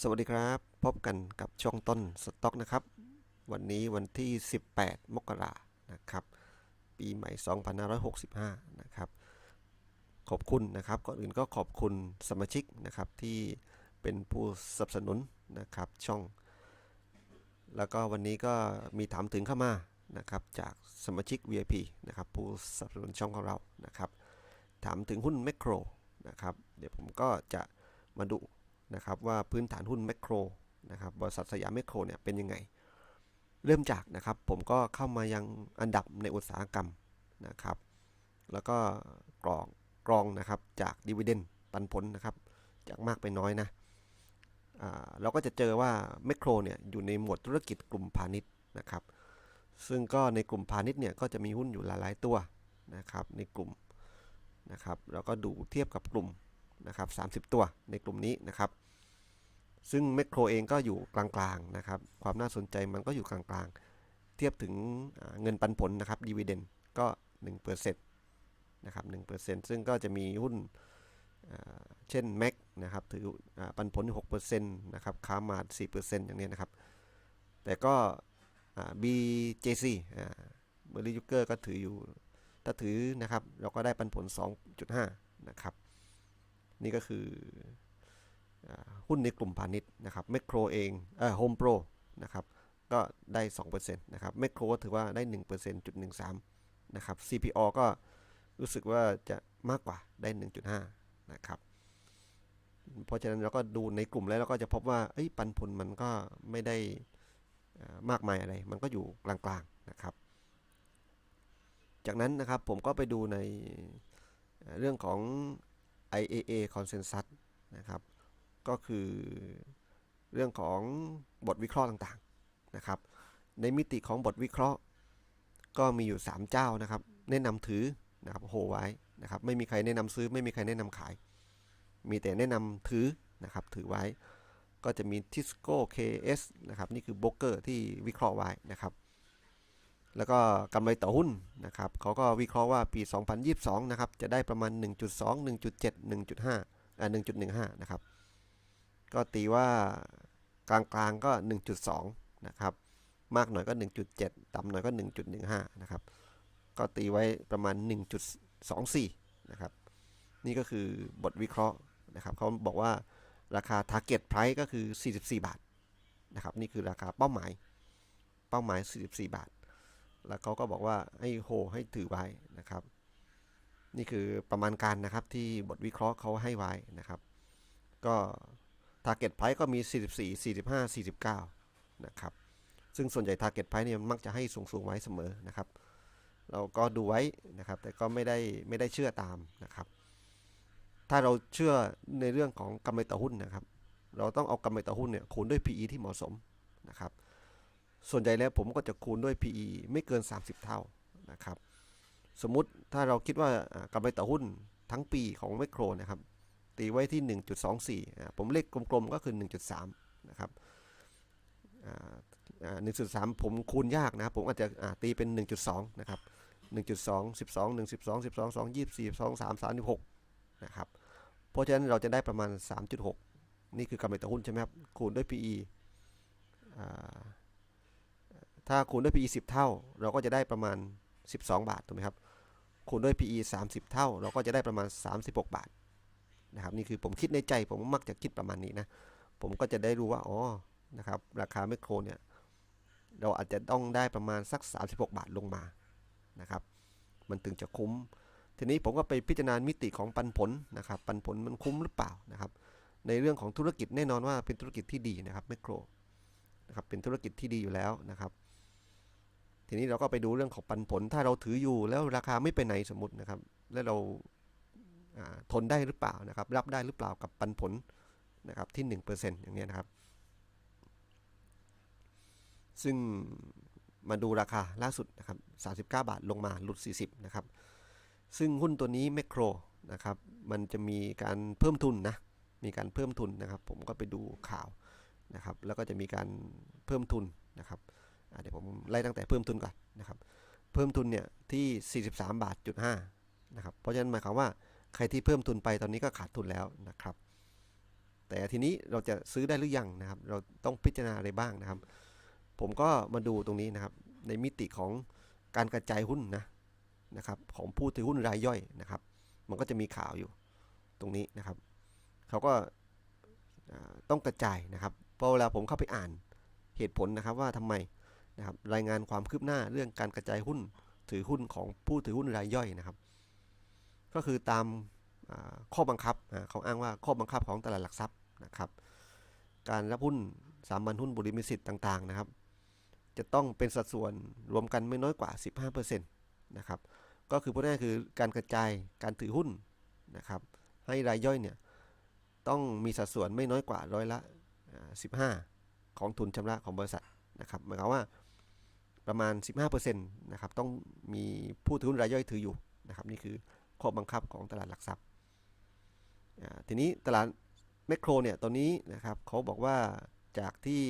สวัสดีครับ พบกันกับช่วงต้นสต็อกนะครับ วันนี้วันที่ 18 มกรานะครับ ปีใหม่ 2565 นะครับ ขอบคุณนะครับ ก่อนอื่นก็ขอบคุณสมาชิกนะครับที่เป็นผู้สนับสนุนนะครับช่อง แล้วก็วันนี้ก็มีถามถึงเข้ามานะครับจากสมาชิก VIP นะครับผู้สนับสนุนช่องของเรานะครับ ถามถึงหุ้นแมคโครนะครับ เดี๋ยวผมก็จะมาดู นะครับว่าพื้นฐานหุ้นแมคโครนะครับบริษัทสยามแมคโครเนี่ยเป็นยังไง เริ่มจากนะครับผมก็เข้ามายังอันดับในอุตสาหกรรมนะครับ แล้วก็กรองกรองนะครับจากดีเวเดนปันผลนะครับ จากมากไปน้อยนะเราก็จะเจอว่าแมคโครเนี่ยอยู่ในหมวดธุรกิจกลุ่มพาณิชย์นะครับ ซึ่งก็ในกลุ่มพาณิชย์เนี่ยก็จะมีหุ้นอยู่หลายๆตัวนะครับในกลุ่มนะครับ เราก็ดูเทียบกับกลุ่ม นะครับ30 ตัวในกลุ่มนี้นะครับ ซึ่งแมคโครเองก็อยู่กลางๆนะครับ ความน่าสนใจมันก็อยู่กลางๆ เทียบถึงเงินปันผลนะครับดีเวเดนก็1%นะครับ1%ซึ่งก็จะมีหุ้นเช่นแม็กนะครับถือปันผลอยู่6%นะครับคามาด4%อย่างนี้นะครับ แต่ก็ BJC เบอร์รี่ยูเกอร์ก็ถืออยู่ ถ้าถือนะครับ เราก็ได้ปันผล 2.5 นะครับ นี่ก็คืออหุ้นในกลุ่มพาณิชย์นะครับแมโครเองเอ่อโฮมโปรนะครับก็ได้ 2%นะครับแมโครก็ถือว่าได้1%จุด13 นะครับ CPO ก็รู้สึกว่าจะมากกว่าได้ 1.5 นะครับ เพราะฉะนั้นเราก็ดูในกลุ่มแล้วเราก็จะพบว่าเอ้ยปันผลมันก็ไม่ได้มากมายอะไร มันก็อยู่กลางๆนะครับ จากนั้นนะครับผมก็ไปดูในเรื่องของ IAA Consensus นะครับ ก็คือเรื่องของบทวิเคราะห์ต่างๆนะครับ ในมิติของบทวิเคราะห์ ก็มีอยู่ 3 เจ้านะครับ แนะนำถือนะครับโฮไว้นะครับ ไม่มีใครแนะนำซื้อ ไม่มีใครแนะนำขาย มีแต่แนะนำถือนะครับ ถือไว้ ก็จะมีทิสโก้ KS นะครับ นี่คือโบรกเกอร์ที่วิเคราะห์ไว้นะครับ แล้วก็กำไรต่อหุ้นนะครับเขาก็วิเคราะห์ว่าปี 2022 นะครับ จะได้ประมาณ 1.2 1.7 1.5อ่า1.15 นะครับ ก็ตีว่ากลางๆก็ 1.2 นะครับ มากหน่อยก็ 1.7 ต่ำหน่อยก็ 1.15 นะครับ ก็ตีไว้ประมาณ 1.24 นะครับ นี่ก็คือบทวิเคราะห์นะครับเขาบอกว่าราคา target price ก็คือ 44 บาทนะครับ นี่คือราคาเป้าหมาย เป้าหมาย 44 บาท แล้วเขาก็บอกว่าให้โฮให้ถือไว้นะครับ นี่คือประมาณการนะครับที่บทวิเคราะห์เขาให้ไว้นะครับ ก็ target price ก็มี 44 45 49 นะครับ ซึ่งส่วนใหญ่ target price เนี่ยมักจะให้สูงๆไว้เสมอนะครับ เราก็ดูไว้นะครับ แต่ก็ไม่ได้ไม่ได้เชื่อตามนะครับ ถ้าเราเชื่อในเรื่องของกำไรต่อหุ้นนะครับ เราต้องเอากำไรต่อหุ้นเนี่ยคูณด้วย PE ที่เหมาะสมนะครับ ส่วนใหญ่แล้วผมก็จะคูณด้วย PE ไม่เกิน 30 เท่านะครับ สมมุติถ้าเราคิดว่ากำไรต่อหุ้นทั้งปีของแมโครนะครับ ตีไว้ที่ 1.24อ่ผมเลขกลมๆก็คือ 1.3 นะครับอ่าอ่า1.3ผมคูณยากนะครับ ผมอาจจะตีเป็น 1.2 นะครับ 1.2 12 1 12 12 2 24 2 3 36 นะครับ เพราะฉะนั้นเราจะได้ประมาณ 3.6 นี่คือกำไรต่อหุ้นใช่ไหมครับ คูณด้วย PE อ่า ถ้าคูณด้วย PE 10 เท่า เราก็จะได้ประมาณ 12 บาทถูกไหมครับคูณด้วย PE 30 เท่า เราก็จะได้ประมาณ 36 บาทนะครับนี่คือผมคิดในใจผมมักจะคิดประมาณนี้นะผมก็จะได้รู้ว่าอ๋อนะครับราคาแมคโครเนี่ยเราอาจจะต้องได้ประมาณสัก 36 บาทลงมานะครับ มันถึงจะคุ้ม ทีนี้ผมก็ไปพิจารณามิติของปันผลนะครับ ปันผลมันคุ้มหรือเปล่านะครับ ในเรื่องของธุรกิจแน่นอนว่าเป็นธุรกิจที่ดีนะครับแมคโครนะครับเป็นธุรกิจที่ดีอยู่แล้วนะครับ ทีนี้เราก็ไปดูเรื่องของปันผล ถ้าเราถืออยู่แล้วราคาไม่ไปไหนสมมตินะครับ แล้วเราทนได้หรือเปล่านะครับ รับได้หรือเปล่ากับปันผลนะครับที่ 1%อย่างนี้นะครับ ซึ่งมาดูราคาล่าสุดนะครับ39 บาทลงมาหลุด 40 นะครับ ซึ่งหุ้นตัวนี้แมคโครนะครับ มันจะมีการเพิ่มทุนนะ มีการเพิ่มทุนนะครับ ผมก็ไปดูข่าวนะครับ แล้วก็จะมีการเพิ่มทุนนะครับ เดี๋ยวผมไล่ตั้งแต่เพิ่มทุนก่อนนะครับ เพิ่มทุนเนี่ยที่ 43 บาทจุด5นะครับ เพราะฉะนั้นหมายความว่าใครที่เพิ่มทุนไปตอนนี้ก็ขาดทุนแล้วนะครับ แต่ทีนี้เราจะซื้อได้หรือยังนะครับ เราต้องพิจารณาอะไรบ้างนะครับ ผมก็มาดูตรงนี้นะครับ ในมิติของการกระจายหุ้นนะนะครับของผู้ถือหุ้นรายย่อยนะครับ มันก็จะมีข่าวอยู่ตรงนี้นะครับเขาก็ต้องกระจายนะครับพอเวลาผมเข้าไปอ่านเหตุผลนะครับว่าทำไม นะครับรายงานความคืบหน้าเรื่องการกระจายหุ้นถือหุ้นของผู้ถือหุ้นรายย่อยนะครับ ก็คือตามข้อบังคับอ่าเขาอ้างว่าข้อบังคับของตลาดหลักทรัพย์นะครับ การรับหุ้นสามัญหุ้นบริมิสิทธิ์ต่างๆนะครับ จะต้องเป็นสัดส่วนรวมกันไม่น้อยกว่า 15%นะครับก็คือพูดง่ายๆคือการกระจายการถือหุ้นนะครับ ให้รายย่อยเนี่ยต้องมีสัดส่วนไม่น้อยกว่าร้อยละ 15 ของทุนชำระของบริษัทนะครับหมายความว่า ประมาณ 15%นะครับต้องมีผู้ถือหุ้นรายย่อยถืออยู่นะครับนี่คือข้อบังคับของตลาดหลักทรัพย์ทีนี้ตลาดแมคโครเนี่ยตอนนี้นะครับเขาบอกว่าจากที่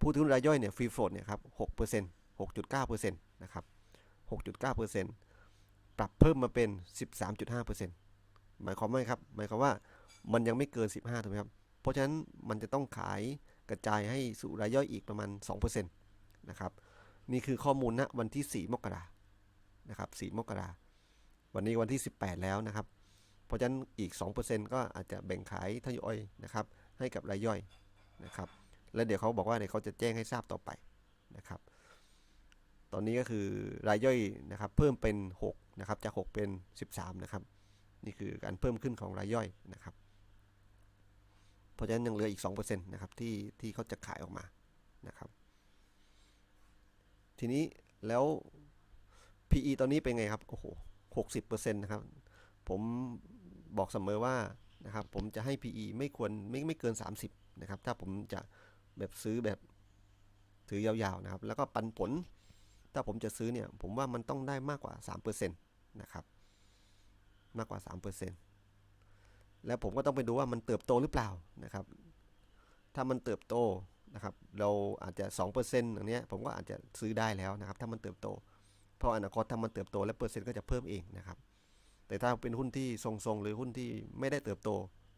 ผู้ถือหุ้นรายย่อยเนี่ยฟรีโฟลดเนี่ยครับ6% 6.9%นะครับ6.9%ปรับเพิ่มมาเป็น13.5%หมายความว่าไงครับ หมายความว่ามันยังไม่เกิน15ถูกไหมครับ เพราะฉะนั้นมันจะต้องขายกระจายให้สู่รายย่อยอีกประมาณ2%นะครับ นี่คือข้อมูลณวันที่ 4 มกรานะครับ4มกราวันนี้วันที่ 18 แล้วนะครับ เพราะฉะนั้นอีก 2%ก็อาจจะแบ่งขายทยอยนะครับ ให้กับรายย่อยนะครับ แล้วเดี๋ยวเขาบอกว่าเดี๋ยวเขาจะแจ้งให้ทราบต่อไปนะครับ ตอนนี้ก็คือรายย่อยนะครับ เพิ่มเป็น6นะครับจาก 6 เป็น 13 นะครับ นี่คือการเพิ่มขึ้นของรายย่อยนะครับ เพราะฉะนั้นยังเหลืออีก 2%นะครับที่ที่เขาจะขายออกมานะครับ ทีนี้แล้ว PE ตอนนี้เป็นไงครับ โอ้โห60%นะครับ ผมบอกเสมอว่านะครับ ผมจะให้ PE ไม่ควรไม่ไม่เกิน 30 นะครับ ถ้าผมจะแบบซื้อแบบถือยาวๆนะครับ แล้วก็ปันผล ถ้าผมจะซื้อเนี่ย ผมว่ามันต้องได้มากกว่า 3%นะครับ มากกว่า 3%แล้วผมก็ต้องไปดูว่ามันเติบโตหรือเปล่านะครับ ถ้ามันเติบโต นะครับเราอาจจะ 2%อย่างเนี้ยผมก็อาจจะซื้อได้แล้วนะครับ ถ้ามันเติบโต เพราะอนาคตถ้ามันเติบโตแล้วเปอร์เซ็นต์ก็จะเพิ่มเองนะครับ แต่ถ้าเป็นหุ้นที่ทรงๆ หรือหุ้นที่ไม่ได้เติบโต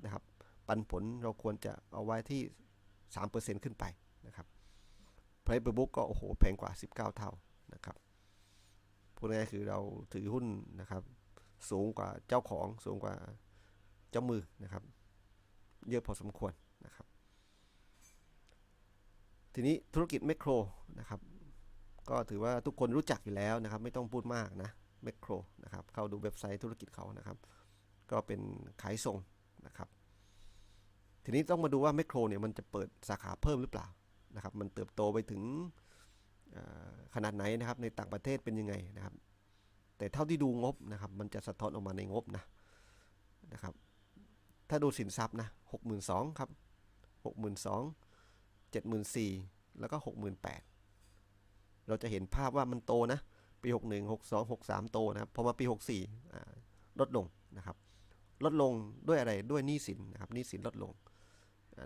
นะครับ ปันผลเราควรจะเอาไว้ที่ 3%ขึ้นไปนะครับ Price per book ก็โอ้โหแพงกว่า 19 เท่านะครับพูดง่ายคือเราถือหุ้นนะครับสูงกว่าเจ้าของสูงกว่าเจ้ามือนะครับ เยอะพอสมควร ทีนี้ธุรกิจแมคโครนะครับก็ถือว่าทุกคนรู้จักอยู่แล้วนะครับ ไม่ต้องพูดมากนะแมคโครนะครับเข้าดูเว็บไซต์ธุรกิจเขานะครับ ก็เป็นขายส่งนะครับ ทีนี้ต้องมาดูว่าแมคโครเนี่ยมันจะเปิดสาขาเพิ่มหรือเปล่านะครับ มันเติบโตไปถึงขนาดไหนนะครับในต่างประเทศเป็นยังไงนะครับ แต่เท่าที่ดูงบนะครับ มันจะสะท้อนออกมาในงบนะนะครับ ถ้าดูสินทรัพย์นะหกหมื่นสองครับหกหมื่นสอง เจ็ดหมื่นสี่แล้วก็หกหมื่นแปดเราจะเห็นภาพว่ามันโตนะ ปีหกหนึ่งหกสองหกสามโตนะครับพอมาปีหกสี่ลดลงนะครับ ลดลงด้วยอะไรด้วยหนี้สินนะครับหนี้สินลดลง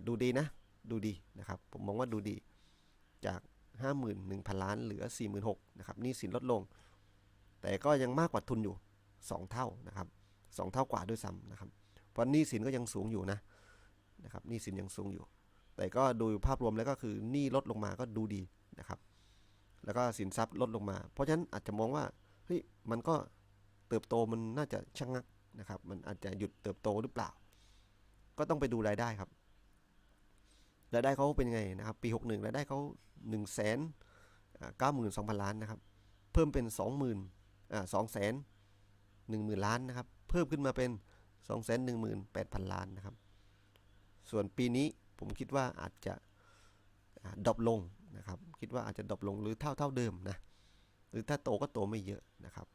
ดูดีนะ ดูดีนะครับ ผมมองว่าดูดีจาก 51,000 ล้านเหลือ 46,000นะครับหนี้สินลดลง แต่ก็ยังมากกว่าทุนอยู่ 2 เท่านะครับ 2 เท่ากว่าด้วยซ้ำนะครับ เพราะหนี้สินก็ยังสูงอยู่นะนะครับหนี้สินยังสูงอยู่ แต่ก็ดูภาพรวมแล้วก็คือหนี้ลดลงมาก็ดูดีนะครับ แล้วก็สินทรัพย์ลดลงมา เพราะฉะนั้นอาจจะมองว่าเฮ้ยมันก็เติบโตมันน่าจะชะงงักนะครับ มันอาจจะหยุดเติบโตหรือเปล่า ก็ต้องไปดูรายได้ครับรายได้เขาเป็นไงนะครับ ปี 61รายได้เขา1 9 2 0 0 0 ล้านนะครับ เพิ่มเป็น 20,000อ่า2 1 0 0 0ล้านนะครับ เพิ่มขึ้นมาเป็น 2 1 8 0 0 0 ล้านนะครับ ส่วนปีนี้ ผมคิดว่าอาจจะดรอปลงนะครับ คิดว่าอาจจะดรอปลงหรือเท่าเท่าเดิมนะหรือถ้าโตก็โตไม่เยอะนะครับ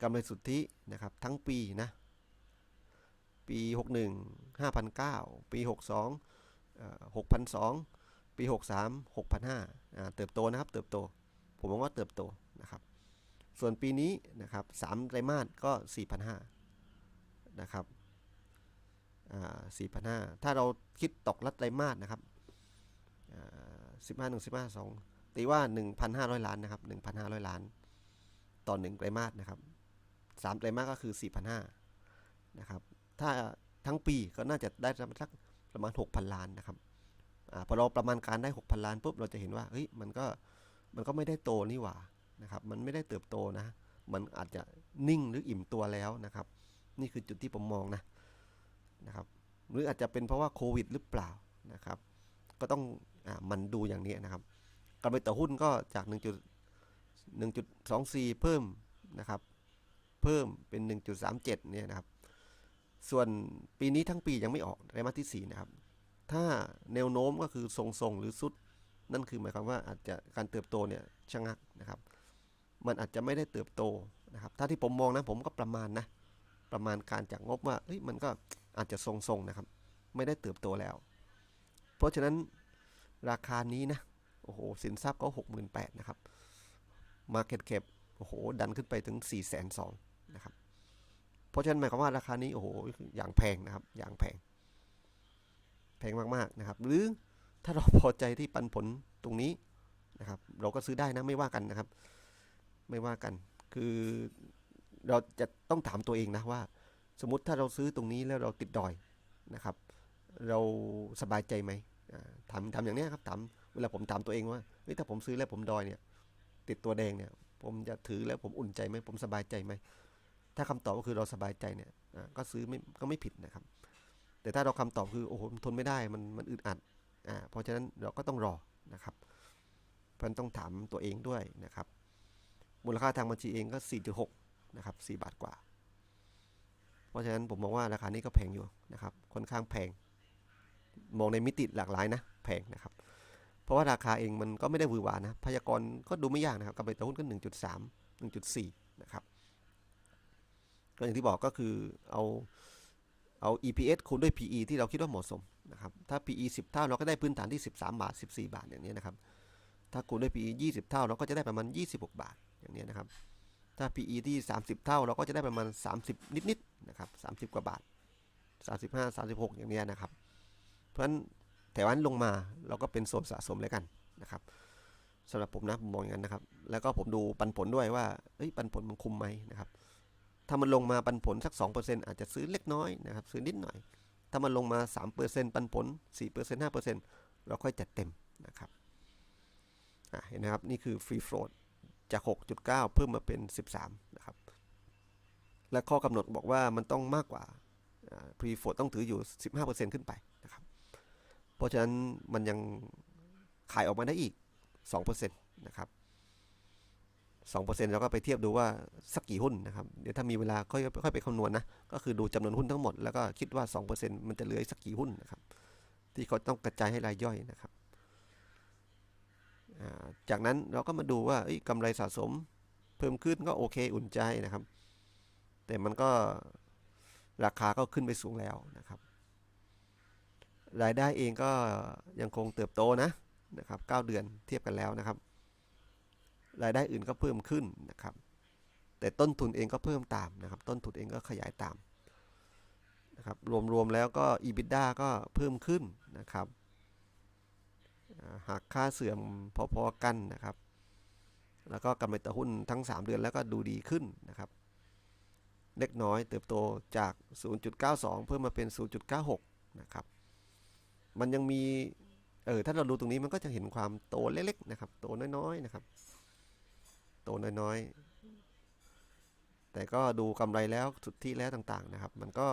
กำไรสุทธินะครับทั้งปีนะปี 61 5,900ปี 62หกพันสองปีหกสามหกพันห้าเติบโตนะครับเติบโต ผมมองว่าเติบโตนะครับ ส่วนปีนี้นะครับสามไตรมาสก็สี่พันห้านะครับ สี่พันห้าถ้าเราคิดตกลัดไตรมาสนะครับสิบห้าหนึ่งสิบห้าสองตีว่าหนึ่งพันห้าร้อยล้านนะครับหนึ่งพันห้าร้อยล้าน ต่อหนึ่งไตรมาสนะครับสามไตรมาสก็คือสี่พันห้านะครับ ถ้าทั้งปีก็น่าจะได้สักประมาณ6,000ล้านนะครับอพอเราประมาณการได้6,000ล้านปุ๊บเราจะเห็นว่าเฮ้ยมันก็มันก็ไม่ได้โตนี่หว่านะครับ มันไม่ได้เติบโตนะ มันอาจจะนิ่งหรืออิ่มตัวแล้วนะครับ นี่คือจุดที่ผมมองนะ นะครับ หรืออาจจะเป็นเพราะว่าโควิดหรือเปล่านะครับ ก็ต้องอมันดูอย่างนี้นะครับกำไรต่อหุ้นก็จาก 1.1.24 เพิ่มนะครับ เพิ่มเป็น 1.37 เนี่ยนะครับ ส่วนปีนี้ทั้งปียังไม่ออกไตรมาสที่ 4 นะครับ ถ้าแนวโน้มก็คือทรงๆหรือสุด นั่นคือหมายความว่าอาจจะการเติบโตเนี่ยชะงักนะครับ มันอาจจะไม่ได้เติบโตนะครับ ถ้าที่ผมมองนะผมก็ประมาณนะประมาณการจากงบว่าเฮ้ยมันก็ อาจจะทรงๆนะครับ ไม่ได้เติบโตแล้ว เพราะฉะนั้นราคานี้นะโอ้โหสินทรัพย์ก็หกหมื่นแปดนะครับ Market Cap โอ้โหดันขึ้นไปถึง4ี่แสนสองนะครับ เพราะฉะนั้นหมายความว่าราคานี้โอ้โหอย่างแพงนะครับอย่างแพง แพงมากๆนะครับ หรือถ้าเราพอใจที่ปันผลตรงนี้นะครับ เราก็ซื้อได้นะไม่ว่ากันนะครับ ไม่ว่ากัน คือเราจะต้องถามตัวเองนะว่า สมมติถ้าเราซื้อตรงนี้แล้วเราติดดอยนะครับ เราสบายใจไหมถามถามอย่างนี้ครับถามเวลาผมถามตัวเองว่าเฮ้ยถ้าผมซื้อแล้วผมดอยเนี่ยติดตัวแดงเนี่ยผมจะถือแล้วผมอุ่นใจไหมผมสบายใจไหมถ้าคำตอบก็คือเราสบายใจเนี่ยก็ซื้อไม่ก็ไม่ผิดนะครับ แต่ถ้าเราคำตอบคือโอ้โหทนไม่ได้มันมันอึดอัดอ่าเพราะฉะนั้นเราก็ต้องรอนะครับเพราะนั้นต้องถามตัวเองด้วยนะครับ มูลค่าทางบัญชีเองก็ 4.6 นะครับ 4 บาทกว่า ราะฉะนั้นผมมองว่าราคานี้ก็แพงอยู่นะครับ ค่อนข้างแพง มองในมิติหลากหลายนะ แพงนะครับ เพราะว่าราคาเองมันก็ไม่ได้วือหวานะ พยากรณ์ก็ดูไม่ยากนะครับกำไรต่อหุ้นก็ 1.3 1.4 นะครับ ก็อย่างที่บอกก็คือเอาเอา EPS คูณด้วย PE ที่เราคิดว่าเหมาะสมนะครับ ถ้า PE 10 เท่าเราก็ได้พื้นฐานที่ 13 บาท 14 บาทอย่างนี้นะครับ ถ้าคูณด้วย PE 20 เท่าเราก็จะได้ประมาณ 26 บาทอย่างนี้นะครับ ถ้า PE ที่ 30 เท่าเราก็จะได้ประมาณ 30 นิดๆนะครับ30 กว่าบาท 35 36 อย่างนี้นะครับ เพราะฉะนั้นแถวนั้นลงมาเราก็เป็นโซนสะสมเลยกันนะครับสำหรับผมนะผมมองอย่างนั้นนะครับ แล้วก็ผมดูปันผลด้วยว่าเอ้ยปันผลมันคุ้มไหมนะครับ ถ้ามันลงมาปันผลสัก 2%อาจจะซื้อเล็กน้อยนะครับ ซื้อนิดหน่อย ถ้ามันลงมา 3%ปันผล 4% 5%เราค่อยจัดเต็มนะครับเห็นนะครับ นี่คือฟรีโฟลด จาก 6.9 เพิ่มมาเป็น 13 นะครับ และข้อกำหนดบอกว่ามันต้องมากกว่าฟรีโฟลดต้องถืออยู่ 15%ขึ้นไปนะครับ เพราะฉะนั้นมันยังขายออกมาได้อีก 2%นะครับ2%เราก็ไปเทียบดูว่าสักกี่หุ้นนะครับ เดี๋ยวถ้ามีเวลาค่อยค่อยไปคำนวณนะ ก็คือดูจำนวนหุ้นทั้งหมด แล้วก็คิดว่า 2%มันจะเหลือสักกี่หุ้นนะครับ ที่เขาต้องกระจายให้รายย่อยนะครับ จากนั้นเราก็มาดูว่ากำไรสะสมเพิ่มขึ้นก็โอเคอุ่นใจนะครับ แต่มันก็ราคาก็ขึ้นไปสูงแล้วนะครับ รายได้เองก็ยังคงเติบโตนะนะครับ9เดือนเทียบกันแล้วนะครับ รายได้อื่นก็เพิ่มขึ้นนะครับ แต่ต้นทุนเองก็เพิ่มตามนะครับ ต้นทุนเองก็ขยายตามนะครับรวมๆแล้วก็ EBITDA ก็เพิ่มขึ้นนะครับ หากค่าเสื่อมพอๆกันนะครับ แล้วก็กำไรต่อหุ้นทั้ง 3 เดือนแล้วก็ดูดีขึ้นนะครับเล็กน้อยเติบโตจาก 0.92 เพิ่มมาเป็น 0.96 นะครับ มันยังมี เออ ถ้าเราดูตรงนี้มันก็จะเห็นความโตเล็กๆนะครับ โตน้อยๆนะครับ โตน้อยๆ แต่ก็ดูกำไรแล้วสุดที่แล้วต่างๆนะครับ มันก็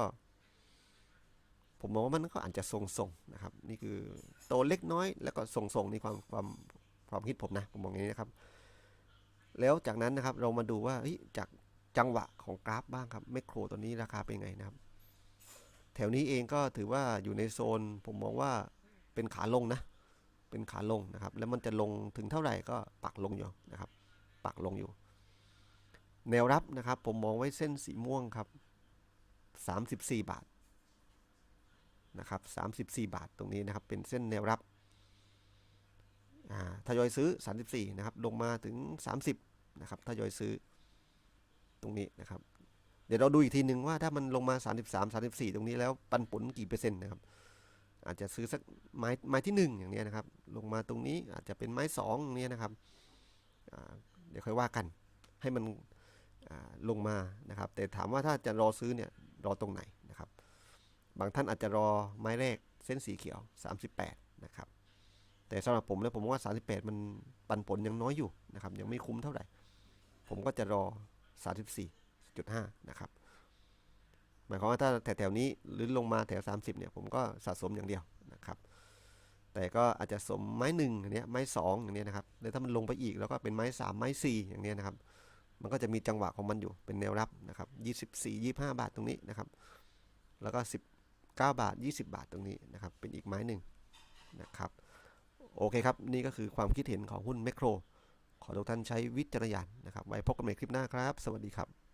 ผมมองว่ามันก็อาจจะทรงๆนะครับ นี่คือโตเล็กน้อย แล้วก็ทรงๆนี่ความความความคิดผมนะผมมองอย่างนี้นะครับ แล้วจากนั้นนะครับเรามาดูว่าจากจังหวะของกราฟบ้างครับแมคโครตัวนี้ราคาเป็นไงนะครับ แถวนี้เองก็ถือว่าอยู่ในโซน ผมมองว่าเป็นขาลงนะ เป็นขาลงนะครับ แล้วมันจะลงถึงเท่าไหร่ก็ปักลงอยู่นะครับ ปักลงอยู่ แนวรับนะครับ ผมมองไว้เส้นสีม่วงครับ 34 บาท นะครับ34 บาทตรงนี้นะครับเป็นเส้นแนวรับทยอยซื้อ 34 นะครับ ลงมาถึง 30 นะครับทยอยซื้อตรงนี้นะครับ เดี๋ยวเราดูอีกทีหนึ่งว่าถ้ามันลงมา 33 34 ตรงนี้แล้วปันผลกี่เปอร์เซ็นต์นะครับ อาจจะซื้อสักไม้ไม้ที่ 1 อย่างนี้นะครับ ลงมาตรงนี้อาจจะเป็นไม้2นี้นะครับ เดี๋ยวค่อยว่ากันให้มันลงมานะครับ แต่ถามว่าถ้าจะรอซื้อเนี่ยรอตรงไหน บางท่านอาจจะรอไม้แรกเส้นสีเขียว 38 นะครับ แต่สำหรับผมแล้วผมว่า 38 มันปันผลยังน้อยอยู่นะครับ ยังไม่คุ้มเท่าไหร่ ผมก็จะรอ 34.5 นะครับ หมายความว่าถ้าแถวๆนี้หรือลงมาแถว 30 เนี่ย ผมก็สะสมอย่างเดียวนะครับ แต่ก็อาจจะสมไม้หนึ่งอย่างเนี้ย ไม้สองอย่างเนี้ยนะครับแล้วถ้ามันลงไปอีกแล้วก็เป็นไม้สามไม้สี่อย่างเนี้ยนะครับ มันก็จะมีจังหวะของมันอยู่เป็นแนวรับนะครับยี่สิบสี่ยี่ห้าบาทตรงนี้นะครับ แล้วก็สิ บเก้าบาทยี่สิบาทตรงนี้นะครับ เป็นอีกไม้หนึ่งนะครับ โอเคครับ นี่ก็คือความคิดเห็นของหุ้นแมคโคร ขอทุกท่านใช้วิจารณญาณนะครับ ไว้พบกันใหม่คลิปหน้าครับ สวัสดีครับ